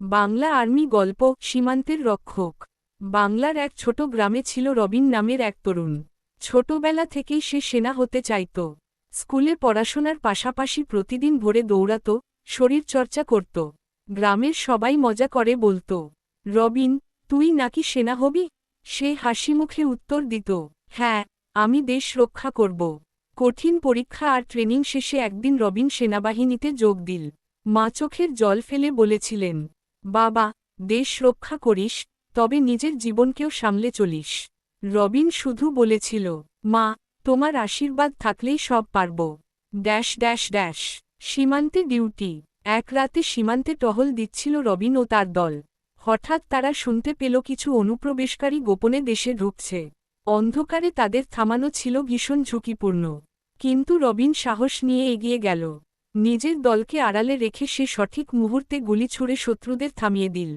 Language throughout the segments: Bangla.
বাংলা আর্মি গল্প, সীমান্তের রক্ষক। বাংলার এক ছোট গ্রামে ছিল রবিন নামের এক তরুণ। ছোটবেলা থেকেই সে সেনা হতে চাইত। স্কুলে পড়াশোনার পাশাপাশি প্রতিদিন ভোরে দৌড়াত শরীরচর্চা করত। গ্রামের সবাই মজা করে বলতো, রবিন, তুই নাকি সেনা হবি? সে হাসিমুখে উত্তর দিত হ্যাঁ আমি দেশ রক্ষা করব। কঠিন পরীক্ষা আর ট্রেনিং শেষে একদিন রবিন সেনাবাহিনীতে যোগ দিল। মা চোখের জল ফেলে বলেছিলেন বাবা, দেশ রক্ষা করিস, তবে নিজের জীবনকেও সামলে চলিস। রবিন শুধু বলেছিল, মা, তোমার আশীর্বাদ থাকলেই সব পারব। Dash dash dash. সীমান্তে ডিউটি। এক রাতে সীমান্তে টহল দিচ্ছিল রবিন ও তার দল। হঠাৎ তারা শুনতে পেল কিছু অনুপ্রবেশকারী গোপনে দেশে ঢুকছে। অন্ধকারে তাদের থামানো ছিল ভীষণ ঝুঁকিপূর্ণ। কিন্তু রবিন সাহস নিয়ে এগিয়ে গেল। নিজের দলকে আড়ালে রেখে সে সঠিক মুহূর্তে গুলি ছুড়ে শত্রুদের থামিয়ে দিল।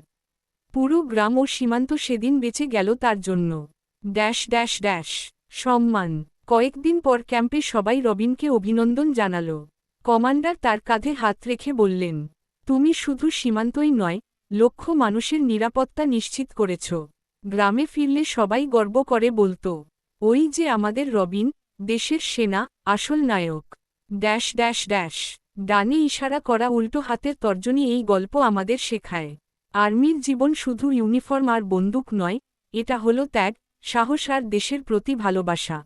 পুরো গ্রাম ও সীমান্ত সেদিন বেঁচে গেল তার জন্য। Dash dash dash. সম্মান। কয়েকদিন পর ক্যাম্পে সবাই রবিনকে অভিনন্দন জানাল। কমান্ডার তার কাঁধে হাত রেখে বললেন, তুমি শুধু সীমান্তই নয়, লক্ষ মানুষের নিরাপত্তা নিশ্চিত করেছ। গ্রামে ফিরলে সবাই গর্ব করে বলতো, ওই যে আমাদের রবিন, দেশের সেনা, আসল নায়ক। Dash dash dash. ডানে ইশারা করা উল্টো হাতের তর্জনী এই গল্প আমাদের শেখায়। আর্মির জীবন শুধু ইউনিফর্ম আর বন্দুক নয়, এটা হলো ত্যাগ, সাহস আর দেশের প্রতি ভালোবাসা।